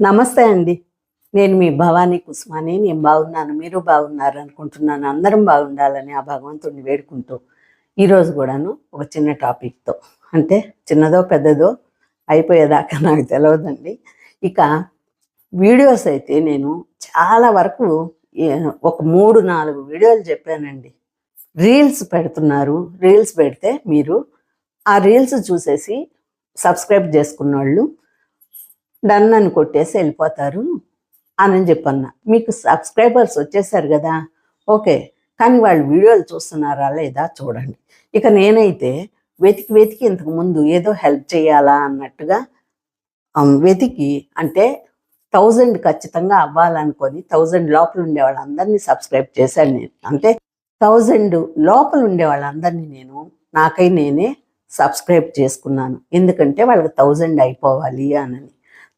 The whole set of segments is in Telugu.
నమస్తే అండి. నేను మీ భవానీ కుస్మాని. నేను బాగున్నాను. మీరు బాగున్నారు అనుకుంటున్నాను. అందరం బాగుండాలని ఆ భగవంతుడిని వేడుకుంటూ ఈరోజు కూడాను ఒక చిన్న టాపిక్తో అంటే చిన్నదో పెద్దదో అయిపోయేదాకా నాకు తెలియదండి ఇక వీడియోస్ అయితే నేను చాలా వరకు ఒక మూడు నాలుగు వీడియోలు చెప్పానండి. రీల్స్ పెడుతున్నారు. రీల్స్ పెడితే మీరు ఆ రీల్స్ చూసేసి సబ్స్క్రైబ్ చేసుకున్న వాళ్ళు డన్ అని కొట్టేసి వెళ్ళిపోతారు అని చెప్పన్న. మీకు సబ్స్క్రైబర్స్ వచ్చేసారు కదా. ఓకే కానీ వాళ్ళు వీడియోలు చూస్తున్నారా లేదా చూడండి. ఇక నేనైతే వెతికి వెతికి ఇంతకు ముందు ఏదో హెల్ప్ చేయాలా అన్నట్టుగా వెతికి అంటే థౌజండ్ ఖచ్చితంగా అవ్వాలనుకొని థౌజండ్ లోపల ఉండే వాళ్ళందరినీ సబ్స్క్రైబ్ చేశాను నేను. అంటే థౌజండ్ లోపల ఉండే వాళ్ళందరినీ నేను నాకై నేనే సబ్స్క్రైబ్ చేసుకున్నాను. ఎందుకంటే వాళ్ళకి థౌజండ్ అయిపోవాలి అనని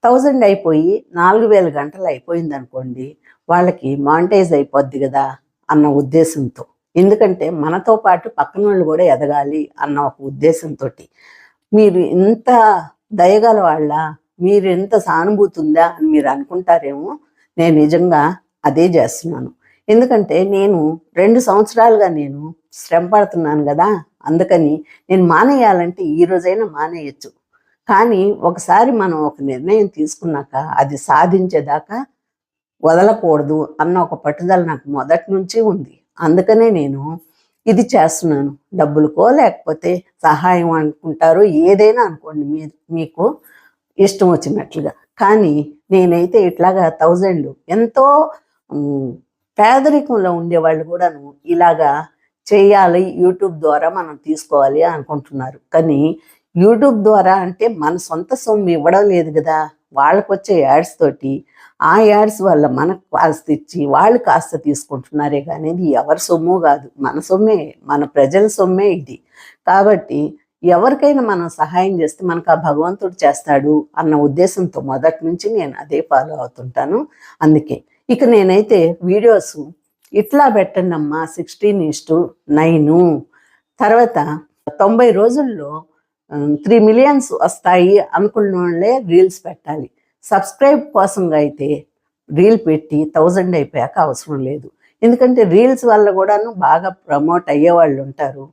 థౌజండ్ అయిపోయి నాలుగు వేల గంటలు అయిపోయింది అనుకోండి వాళ్ళకి మానిటైజ్ అయిపోద్ది కదా అన్న ఉద్దేశంతో. ఎందుకంటే మనతో పాటు పక్కన వాళ్ళు కూడా ఎదగాలి అన్న ఒక ఉద్దేశంతో మీరు ఇంత దయగల వాళ్ళ మీరు ఎంత సానుభూతి ఉందా అని మీరు అనుకుంటారేమో నేను నిజంగా అదే చేస్తున్నాను. ఎందుకంటే నేను రెండు సంవత్సరాలుగా నేను శ్రమ పడుతున్నాను కదా అందుకని నేను మానేయాలంటే ఈ రోజైనా మానేయచ్చు. కానీ ఒకసారి మనం ఒక నిర్ణయం తీసుకున్నాక అది సాధించేదాకా వదలకూడదు అన్న ఒక పట్టుదల నాకు మొదటి నుంచి ఉంది. అందుకనే నేను ఇది చేస్తున్నాను. డబ్బులకో లేకపోతే సహాయం అనుకుంటారో ఏదైనా అనుకోండి మీ మీకు ఇష్టం వచ్చినట్లుగా. కానీ నేనైతే ఇట్లాగా థౌజండ్ ఎంతో పేదరికంలో ఉండేవాళ్ళు కూడాను ఇలాగా చేయాలి యూట్యూబ్ ద్వారా మనం తీసుకోవాలి అనుకుంటున్నారు. కానీ యూట్యూబ్ ద్వారా అంటే మన సొంత సొమ్ము ఇవ్వడం లేదు కదా. వాళ్ళకు వచ్చే యాడ్స్ తోటి ఆ యాడ్స్ వల్ల మనకు కాస్త ఇచ్చి వాళ్ళు కాస్త తీసుకుంటున్నారే కానీ ఇది ఎవరి సొమ్ము కాదు. మన సొమ్మే మన ప్రజల సొమ్మే ఇది. కాబట్టి ఎవరికైనా మనం సహాయం చేస్తే మనకు ఆ భగవంతుడు చేస్తాడు అన్న ఉద్దేశంతో మొదటి నుంచి నేను అదే ఫాలో అవుతుంటాను. అందుకే ఇక నేనైతే వీడియోస్ ఇట్లా పెట్టండి అమ్మా సిక్స్టీన్ ఇస్టు నైను. తర్వాత తొంభై రోజుల్లో త్రీ మిలియన్స్ వస్తాయి అనుకున్న వాళ్ళే రీల్స్ పెట్టాలి. సబ్స్క్రైబ్ కోసంగా అయితే రీల్ పెట్టి థౌజండ్ అయిపోయాక అవసరం లేదు. ఎందుకంటే రీల్స్ వల్ల కూడాను బాగా ప్రమోట్ అయ్యే వాళ్ళు ఉంటారు.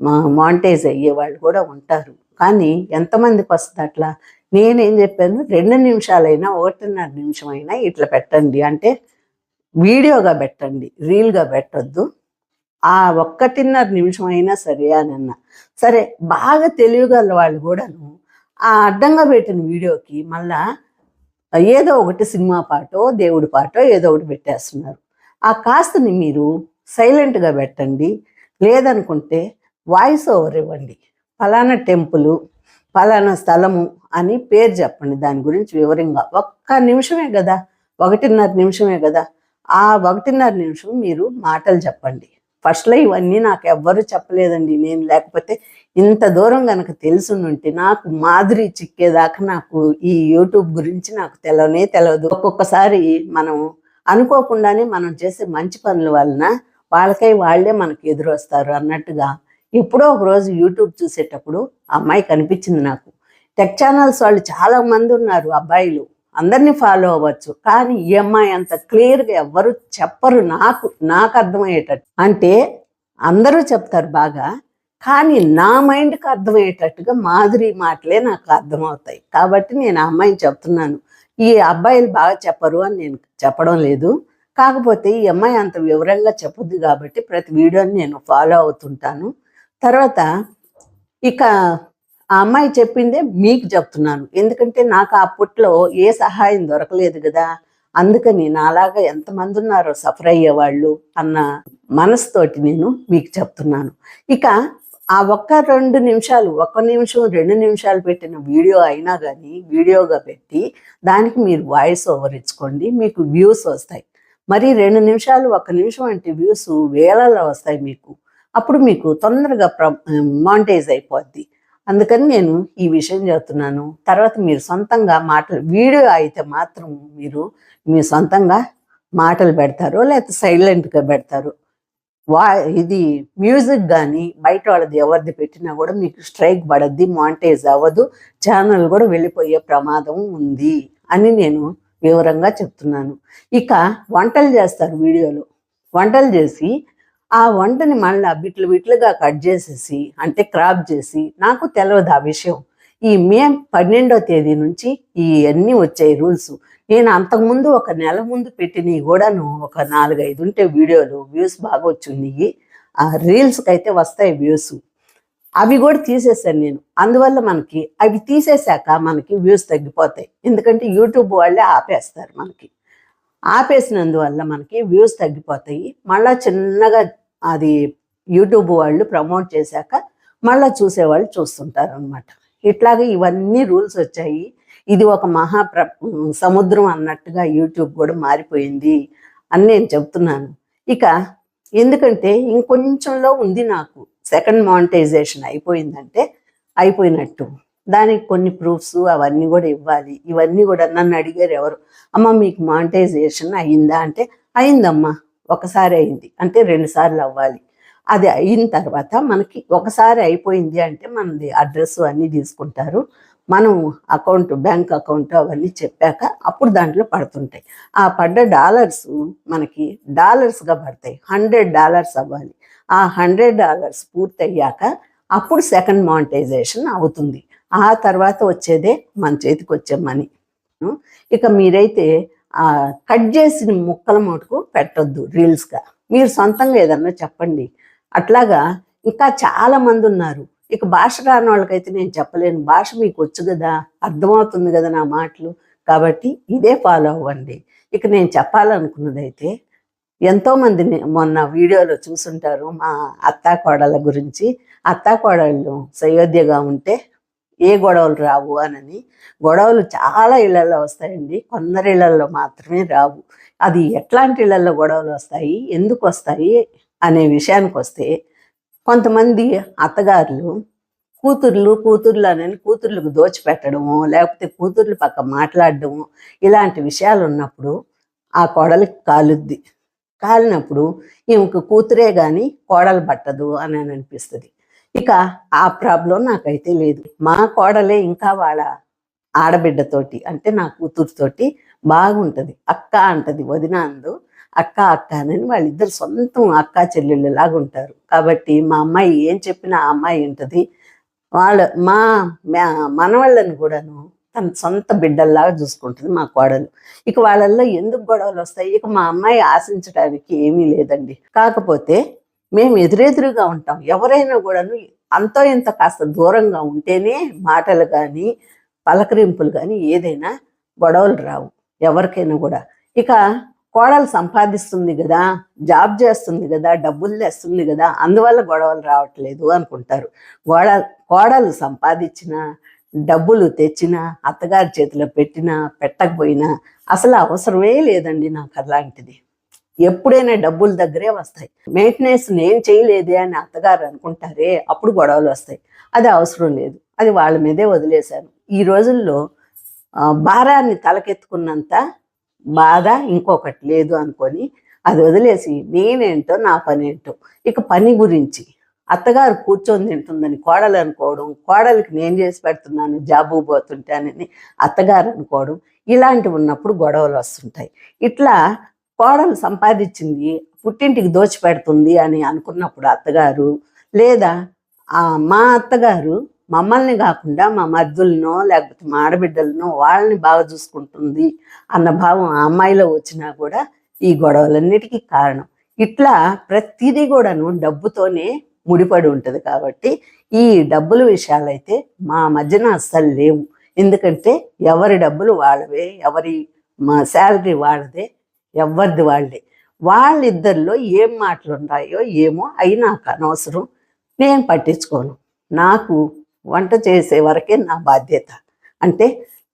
మా మాంటేజ్ అయ్యే వాళ్ళు కూడా ఉంటారు. కానీ ఎంతమందికి వస్తుంది అట్లా? నేనేం చెప్పాను? రెండు నిమిషాలైనా ఒకటిన్నర నిమిషం అయినా ఇట్లా పెట్టండి. అంటే వీడియోగా పెట్టండి. రీల్గా పెట్టొద్దు. ఆ ఒక్కటిన్నర నిమిషం అయినా సరే అని అన్న సరే బాగా తెలియగల వాళ్ళు కూడాను ఆ అడ్డంగా పెట్టిన వీడియోకి మళ్ళా ఏదో ఒకటి సినిమా పాటో దేవుడి పాటో ఏదో ఒకటి పెట్టేస్తున్నారు. ఆ కాస్తని మీరు సైలెంట్గా పెట్టండి. లేదనుకుంటే వాయిస్ ఓవర్ ఇవ్వండి. ఫలానా టెంపుల్ ఫలానా స్థలము అని పేరు చెప్పండి. దాని గురించి వివరంగా. ఒక్క నిమిషమే కదా. ఒకటిన్నర నిమిషమే కదా. ఆ ఒకటిన్నర నిమిషం మీరు మాటలు చెప్పండి. ఫస్ట్లో ఇవన్నీ నాకు ఎవ్వరూ చెప్పలేదండి. నేను లేకపోతే ఇంత దూరం కనుక తెలుసునుంటే నాకు మాదిరి చిక్కేదాకా నాకు ఈ యూట్యూబ్ గురించి నాకు తెలవనే తెలియదు ఒక్కొక్కసారి మనం అనుకోకుండానే మనం చేసే మంచి పనుల వలన వాళ్ళకై వాళ్ళే మనకు ఎదురొస్తారు అన్నట్టుగా. ఎప్పుడో ఒకరోజు యూట్యూబ్ చూసేటప్పుడు ఆ అమ్మాయి కనిపించింది నాకు. టెక్ ఛానల్స్ వాళ్ళు చాలా మంది ఉన్నారు అబ్బాయిలు. అందరినీ ఫాలో అవ్వచ్చు. కానీ ఈ అమ్మాయి అంత క్లియర్గా ఎవ్వరు చెప్పరు నాకు నాకు అర్థమయ్యేటట్టు. అంటే అందరూ చెప్తారు బాగా కానీ నా మైండ్కి అర్థమయ్యేటట్టుగా మాధురి మాటలే నాకు అర్థమవుతాయి. కాబట్టి నేను ఆ అమ్మాయిని చెప్తున్నాను. ఈ అబ్బాయిలు బాగా చెప్పరు అని నేను చెప్పడం లేదు. కాకపోతే ఈ అమ్మాయి అంత వివరంగా చెప్పొద్దు కాబట్టి ప్రతి వీడియోని నేను ఫాలో అవుతుంటాను. తర్వాత ఇక ఆ అమ్మాయి చెప్పిందే మీకు చెప్తున్నాను. ఎందుకంటే నాకు ఆ ఏ సహాయం దొరకలేదు కదా. అందుకని నాలాగా ఎంతమంది ఉన్నారో సఫర్ అయ్యేవాళ్ళు అన్న మనసుతోటి నేను మీకు చెప్తున్నాను. ఇక ఆ ఒక్క రెండు నిమిషాలు ఒక్క నిమిషం రెండు నిమిషాలు పెట్టిన వీడియో అయినా కానీ వీడియోగా పెట్టి దానికి మీరు వాయిస్ ఓవర్ ఇచ్చుకోండి మీకు వ్యూస్ వస్తాయి. మరి రెండు నిమిషాలు ఒక నిమిషం అంటే వ్యూస్ వేలలో వస్తాయి మీకు. అప్పుడు మీకు తొందరగా ప్ర మానిటైజ్ అయిపోద్ది. అందుకని నేను ఈ విషయం చెప్తున్నాను. తర్వాత మీరు సొంతంగా మాటలు వీడియో అయితే మాత్రం మీరు మీ సొంతంగా మాటలు పెడతారు లేకపోతే సైలెంట్గా పెడతారు వా ఇది మ్యూజిక్ కానీ బయట వాళ్ళది ఎవరిది పెట్టినా కూడా మీకు స్ట్రైక్ పడద్ది మాంటేజ్ అవ్వదు ఛానల్ కూడా వెళ్ళిపోయే ప్రమాదం ఉంది అని నేను వివరంగా చెప్తున్నాను. ఇక వంటలు చేస్తారు వీడియోలో. వంటలు చేసి ఆ వంటని మళ్ళీ బిట్లు బిట్లుగా కట్ చేసేసి అంటే క్రాప్ చేసి నాకు తెలియదు ఆ విషయం. ఈ మే పన్నెండో తేదీ నుంచి ఈ అన్నీ వచ్చాయి రూల్స్. నేను అంతకుముందు ఒక నెల ముందు పెట్టినవి కూడాను ఒక నాలుగైదు ఉంటే వీడియోలు వ్యూస్ బాగా వచ్చింది. ఆ రీల్స్కి అయితే వస్తాయి వ్యూస్. అవి కూడా తీసేసాను నేను. అందువల్ల మనకి అవి తీసేశాక మనకి వ్యూస్ తగ్గిపోతాయి. ఎందుకంటే యూట్యూబ్ వాళ్ళే ఆపేస్తారు మనకి. ఆపేసినందువల్ల మనకి వ్యూస్ తగ్గిపోతాయి. మళ్ళా చిన్నగా అది యూట్యూబ్ వాళ్ళు ప్రమోట్ చేశాక మళ్ళీ చూసేవాళ్ళు చూస్తుంటారు అనమాట ఇట్లాగే ఇవన్నీ రూల్స్ వచ్చాయి. ఇది ఒక మహా ప్ర సముద్రం అన్నట్టుగా యూట్యూబ్ కూడా మారిపోయింది అని నేను చెప్తున్నాను. ఇక ఎందుకంటే ఇంకొంచెంలో ఉంది నాకు. సెకండ్ మానిటైజేషన్ అయిపోయిందంటే అయిపోయినట్టు. దానికి కొన్ని ప్రూఫ్స్ అవన్నీ కూడా ఇవ్వాలి. ఇవన్నీ కూడా నన్ను అడిగారు ఎవరు? అమ్మ మీకు మానిటైజేషన్ అయిందా? అంటే అయిందమ్మా. ఒకసారి అయింది. అంటే రెండు సార్లు అవ్వాలి. అది అయిన తర్వాత మనకి ఒకసారి అయిపోయింది అంటే మనది అడ్రస్ అన్నీ తీసుకుంటారు. మనం అకౌంట్ బ్యాంక్ అకౌంట్ అవన్నీ చెప్పాక అప్పుడు దాంట్లో పడుతుంటాయి. ఆ పడ్డ డాలర్స్ మనకి డాలర్స్గా పడతాయి. హండ్రెడ్ డాలర్స్ అవ్వాలి. ఆ హండ్రెడ్ డాలర్స్ పూర్తయ్యాక అప్పుడు సెకండ్ మానిటైజేషన్ అవుతుంది. ఆ తర్వాత వచ్చేదే మన చేతికి వచ్చే మనీ. ఇక మీరైతే కట్ చేసిన ముక్కల మటుకు పెట్టొద్దు రీల్స్గా మీరు సొంతంగా ఏదన్నా చెప్పండి. అట్లాగా ఇంకా చాలా మంది ఉన్నారు. ఇక భాష రాని వాళ్ళకైతే నేను చెప్పలేను. భాష మీకు వచ్చు కదా అర్థమవుతుంది కదా నా మాటలు. కాబట్టి ఇదే ఫాలో అవ్వండి. ఇక నేను చెప్పాలనుకున్నది అయితే ఎంతోమంది మొన్న వీడియోలో చూసుంటారు మా అత్తా కోడళ్ళ గురించి. అత్తా కోడళ్ళు సయోధ్యగా ఉంటే ఏ గొడవలు రావు అనని. గొడవలు చాలా ఇళ్ళలో వస్తాయండి. కొందరి ఇళ్ళలో మాత్రమే రావు. అది ఎట్లాంటి ఇళ్ళలో గొడవలు వస్తాయి? ఎందుకు వస్తాయి? అనే విషయానికి వస్తే కొంతమంది అత్తగారులు కూతుర్లు కూతుర్లు అనని కూతుర్లకు దోచిపెట్టడము లేకపోతే కూతుర్లు పక్క మాట్లాడడము ఇలాంటి విషయాలు ఉన్నప్పుడు ఆ కోడలికి కాలుద్ది. కాలినప్పుడు ఈమెకు కూతురే కానీ కోడలు పట్టదు అని అని అనిపిస్తుంది. ఇక ఆ ప్రాబ్లం నాకైతే లేదు. మా కోడలే ఇంకా వాళ్ళ ఆడబిడ్డతోటి అంటే నా కూతురుతోటి బాగుంటది. అక్క అంటది వదిన అందు అక్క అక్క అని వాళ్ళిద్దరు సొంతం అక్క చెల్లెళ్ళు లాగా ఉంటారు కాబట్టి మా అమ్మాయి ఏం చెప్పినా ఆ అమ్మాయి ఉంటుంది వాళ్ళ మా మా- మనవాళ్ళని కూడాను తన సొంత బిడ్డల్లాగా చూసుకుంటుంది మా కోడలు. ఇక వాళ్ళల్లో ఎందుకు గొడవలు వస్తాయి ఇక మా అమ్మాయి ఆశించడానికి ఏమీ లేదండి. కాకపోతే మేము ఎదురెదురుగా ఉంటాం. ఎవరైనా కూడాను అంతో ఇంత కాస్త దూరంగా ఉంటేనే మాటలు కానీ పలకరింపులు కానీ ఏదైనా గొడవలు రావు ఎవరికైనా కూడా. ఇక కోడలు సంపాదిస్తుంది కదా జాబ్ చేస్తుంది కదా డబ్బులు తెస్తుంది కదా అందువల్ల గొడవలు రావట్లేదు అనుకుంటారు. గోడ కోడలు సంపాదించిన డబ్బులు తెచ్చిన అత్తగారి చేతిలో పెట్టినా పెట్టకపోయినా అసలు అవసరమే లేదండి నాకు అలాంటిది. ఎప్పుడైనా డబ్బుల దగ్గరే వస్తాయి. మెయింటెనెన్స్ నేను చేయలేదే అని అత్తగారు అనుకుంటారే అప్పుడు గొడవలు వస్తాయి. అది అవసరం లేదు. అది వాళ్ళ మీదే వదిలేశాను. ఈ రోజుల్లో భారాన్ని తలకెత్తుకున్నంత బాధ ఇంకొకటి లేదు అనుకొని అది వదిలేసి నేనేంటో నా పని ఏంటో ఇక పని గురించి అత్తగారు కూర్చొని తింటుందని కోడలు అనుకోవడం కోడలికి నేను చేసి పెడుతున్నాను జాబు పోతుంటానని అత్తగారు అనుకోవడం ఇలాంటివి ఉన్నప్పుడు గొడవలు వస్తుంటాయి. ఇట్లా కోడలు సంపాదించింది పుట్టింటికి దోచిపెడుతుంది అని అనుకున్నప్పుడు అత్తగారు లేదా ఆ మా అత్తగారు మమ్మల్ని కాకుండా మా మద్దులనో లేకపోతే మా ఆడబిడ్డలనో వాళ్ళని బాగా చూసుకుంటుంది అన్న భావం ఆ అమ్మాయిలో వచ్చినా కూడా ఈ గొడవలన్నిటికీ కారణం. ఇట్లా ప్రతిదీ కూడాను డబ్బుతోనే ముడిపడి ఉంటుంది కాబట్టి ఈ డబ్బుల విషయాలైతే మా మధ్యన అస్సలు లేవు. ఎందుకంటే ఎవరి డబ్బులు వాళ్ళవే ఎవరి మా శాలరీ వాళ్ళదే ఎవరిది వాళ్ళే. వాళ్ళిద్దరిలో ఏం మాటలు ఉన్నాయో ఏమో అవి నాకు అనవసరం. నేను పట్టించుకోను. నాకు వంట చేసే వరకే నా బాధ్యత. అంటే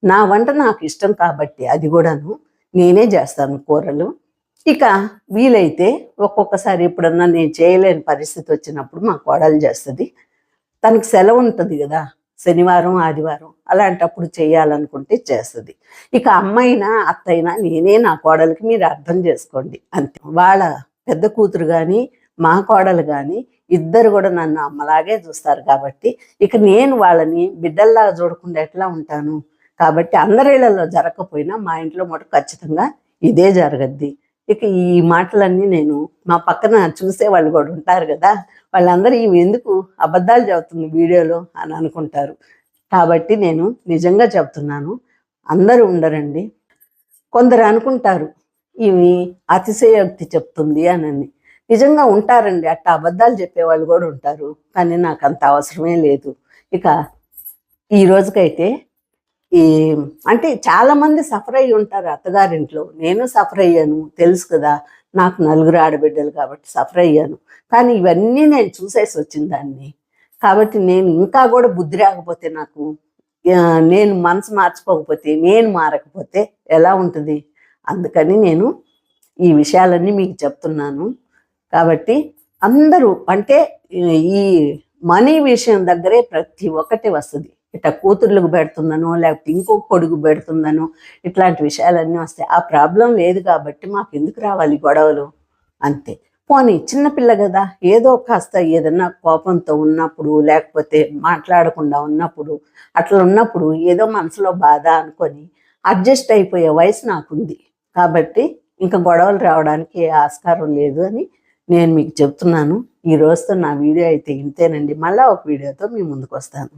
నా వంట నాకు ఇష్టం కాబట్టి అది కూడాను నేనే చేస్తాను కూరలు. ఇక వీలైతే ఒక్కొక్కసారి ఎప్పుడన్నా నేను చేయలేని పరిస్థితి వచ్చినప్పుడు మా కోడలు చేస్తుంది. తనకు సెలవు ఉంటుంది కదా. శనివారం ఆదివారం అలాంటప్పుడు చేయాలనుకుంటే చేస్తుంది. ఇక అమ్మైనా అత్తైనా నేనే నా కోడలికి మీరు అర్థం చేసుకోండి. అంతే. వాళ్ళ పెద్ద కూతురు కానీ మా కోడలు కానీ ఇద్దరు కూడా నన్ను అమ్మలాగే చూస్తారు కాబట్టి ఇక నేను వాళ్ళని బిడ్డల్లాగా చూడకుండా ఎట్లా ఉంటాను? కాబట్టి అందరిళ్ళలో జరగకపోయినా మా ఇంట్లో మటు ఖచ్చితంగా ఇదే జరగద్ది. ఇక ఈ మాటలన్నీ నేను మా పక్కన చూసే వాళ్ళు కూడా ఉంటారు కదా వాళ్ళందరూ ఈమె ఎందుకు అబద్ధాలు చెబుతుంది వీడియోలో అని అనుకుంటారు. కాబట్టి నేను నిజంగా చెబుతున్నాను అందరూ ఉండరండి. కొందరు అనుకుంటారు ఈమె అతిశయోక్తి చెప్తుంది అని నిజంగా ఉంటారండి అట్ట అబద్ధాలు చెప్పేవాళ్ళు కూడా ఉంటారు కానీ నాకు అంత అవసరమే లేదు. ఇక ఈ రోజుకైతే ఈ అంటే చాలా మంది సఫర్ అయ్యి ఉంటారు అత్తగారింట్లో. నేను సఫర్ అయ్యాను తెలుసు కదా నాకు నలుగురు ఆడబిడ్డలు కాబట్టి సఫర్ అయ్యాను కానీ ఇవన్నీ నేను చూసేసి వచ్చిన దాన్ని. కాబట్టి నేను ఇంకా కూడా బుద్ధి రాకపోతే నాకు నేను మనసు మార్చుకోకపోతే నేను మారకపోతే ఎలా ఉంటుంది? అందుకని నేను ఈ విషయాలన్నీ మీకు చెప్తున్నాను. కాబట్టి అందరూ అంటే ఈ మనీ విషయం దగ్గరే ప్రతి ఒక్కటి వస్తుంది. ఇట్లా కూతుర్లకు పెడుతుందనో లేకపోతే ఇంకొక కొడుకు పెడుతుందనో ఇట్లాంటి విషయాలన్నీ వస్తాయి ఆ ప్రాబ్లం లేదు కాబట్టి మాకు ఎందుకు రావాలి గొడవలు? అంతే. పోనీ చిన్నపిల్ల కదా ఏదో కాస్త ఏదన్నా కోపంతో ఉన్నప్పుడు లేకపోతే మాట్లాడకుండా ఉన్నప్పుడు అట్లా ఉన్నప్పుడు ఏదో మనసులో బాధ అనుకొని అడ్జస్ట్ అయిపోయే వయసు నాకుంది. కాబట్టి ఇంకా గొడవలు రావడానికి ఆస్కారం లేదు అని నేను మీకు చెప్తున్నాను. ఈ రోజుతో నా వీడియో అయితే ఇంతేనండి. మళ్ళీ ఒక వీడియోతో మీ ముందుకు వస్తాను.